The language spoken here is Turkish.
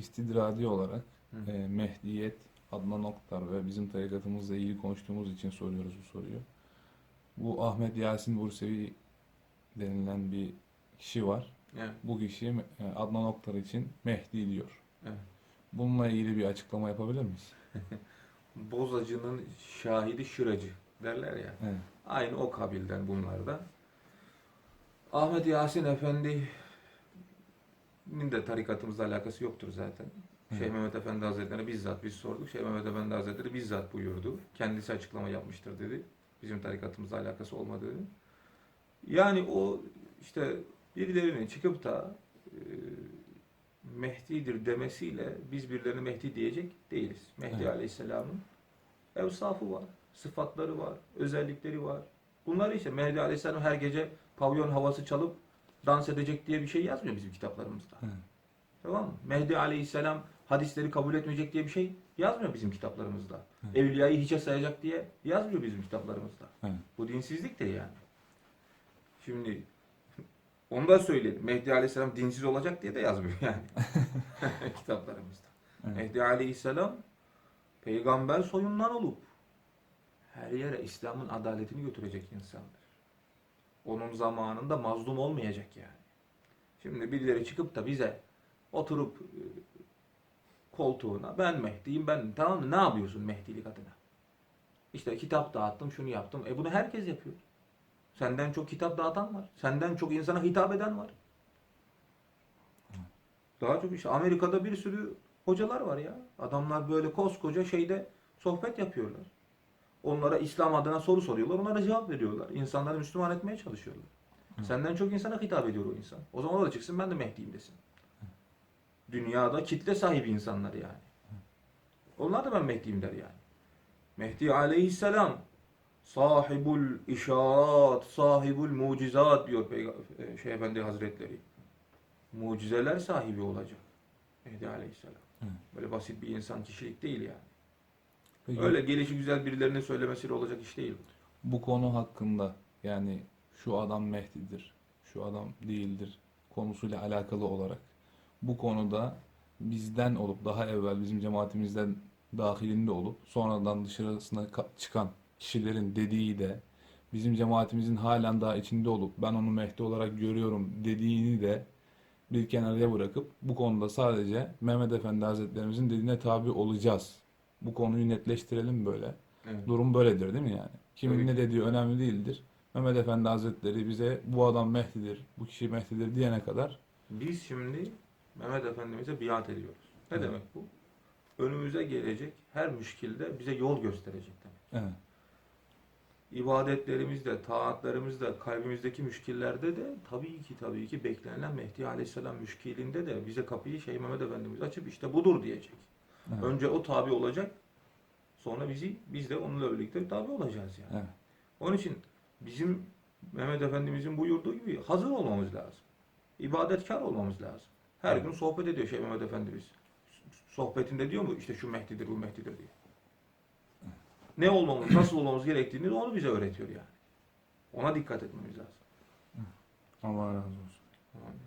istidradi olarak Hı. e, Mehdiyet, Adnan Oktar ve bizim tarikatımızla ilgili konuştuğumuz için soruyoruz bu soruyu. Bu Ahmet Yasin Bursevi denilen bir kişi var. Evet. Bu kişi e, Adnan Oktar için Mehdi diyor. Evet. Bununla ilgili bir açıklama yapabilir miyiz? Bozacının şahidi şıracı derler ya. Evet. Aynı o kabilden bunlar da. Ahmet Yasin Efendi'nin de tarikatımızla alakası yoktur zaten. Şeyh. Mehmet Efendi Hazretleri bizzat biz sorduk. Şeyh Mehmet Efendi Hazretleri bizzat buyurdu. Kendisi açıklama yapmıştır dedi. Bizim tarikatımızla alakası olmadığını. Yani o işte birilerinin çıkıp da e, Mehdi'dir demesiyle biz birilerine Mehdi diyecek değiliz. Mehdi Evet. Aleyhisselam'ın evsafı var, sıfatları var, özellikleri var. Bunları işte Mehdi Aleyhisselam her gece pavyon havası çalıp dans edecek diye bir şey yazmıyor bizim kitaplarımızda. Evet. Tamam mı? Mehdi Aleyhisselam hadisleri kabul etmeyecek diye bir şey yazmıyor bizim kitaplarımızda. Evet. Evliyayı hiçe sayacak diye yazmıyor bizim kitaplarımızda. Evet. Bu dinsizliktir yani. Şimdi onu da söyleyelim. Mehdi Aleyhisselam dinsiz olacak diye de yazmıyor yani. kitaplarımızda. Evet. Mehdi Aleyhisselam peygamber soyundan olup her yere İslam'ın adaletini götürecek insandır. Onun zamanında mazlum olmayacak yani. Şimdi birileri çıkıp da bize oturup e, koltuğuna ben Mehdi'yim ben tamam mı? Ne yapıyorsun Mehdilik adına? İşte kitap dağıttım şunu yaptım. E bunu herkes yapıyor. Senden çok kitap dağıtan var. Senden çok insana hitap eden var. Daha çok işte Amerika'da bir sürü hocalar var ya. Adamlar böyle koskoca şeyde sohbet yapıyorlar. Onlara İslam adına soru soruyorlar. Onlara cevap veriyorlar. İnsanları Müslüman etmeye çalışıyorlar. Hı. Senden çok insana hitap ediyor o insan. O zaman o da çıksın ben de Mehdi'yim desin. Dünyada kitle sahibi insanlar yani. Onlar da ben Mehdi'yim der yani. Mehdi aleyhisselam sahibul işaret, sahibul mucizat diyor Peygamber şey Efendi Hazretleri. Mucizeler sahibi olacak. Mehdi aleyhisselam. Evet. Böyle basit bir insan kişilik değil yani. Peki, Öyle gelişi güzel birilerine söylemesiyle olacak iş değil. bu konu hakkında yani şu adam Mehdi'dir, şu adam değildir konusuyla alakalı olarak bu konuda bizden olup daha evvel bizim cemaatimizden dahilinde olup sonradan dışarısına ka- çıkan kişilerin dediği de bizim cemaatimizin halen daha içinde olup ben onu Mehdi olarak görüyorum dediğini de bir kenarıya bırakıp bu konuda sadece Mehmet Efendi Hazretlerimizin dediğine tabi olacağız. Bu konuyu netleştirelim böyle. Evet. Durum böyledir değil mi yani? Kimin Tabii ne dediği önemli değildir. Mehmet Efendi Hazretleri bize bu adam Mehdi'dir, bu kişi Mehdi'dir diyene kadar Biz şimdi Mehmet Efendimiz'e biat ediyoruz. Ne Evet. demek bu? Önümüze gelecek her müşkilde bize yol gösterecek demek. evet, İbadetlerimizde, taatlarımızda, kalbimizdeki müşkillerde de tabii ki tabii ki beklenilen Mehdi Aleyhisselam müşkilinde de bize kapıyı şey Mehmet Efendimiz açıp işte budur diyecek. Evet, Önce o tabi olacak. Sonra bizi biz de onunla birlikte tabi olacağız yani. evet, Onun için bizim Mehmet Efendimizin buyurduğu gibi hazır olmamız lazım. İbadetkar olmamız lazım. Her Evet. gün sohbet ediyor şey Mehmet Efendimiz. Sohbetinde diyor mu işte şu Mehdi'dir bu Mehdi'dir diye. Ne olmamız, nasıl olmamız gerektiğini onu bize öğretiyor yani. Ona dikkat etmemiz lazım. Allah razı olsun. Amin.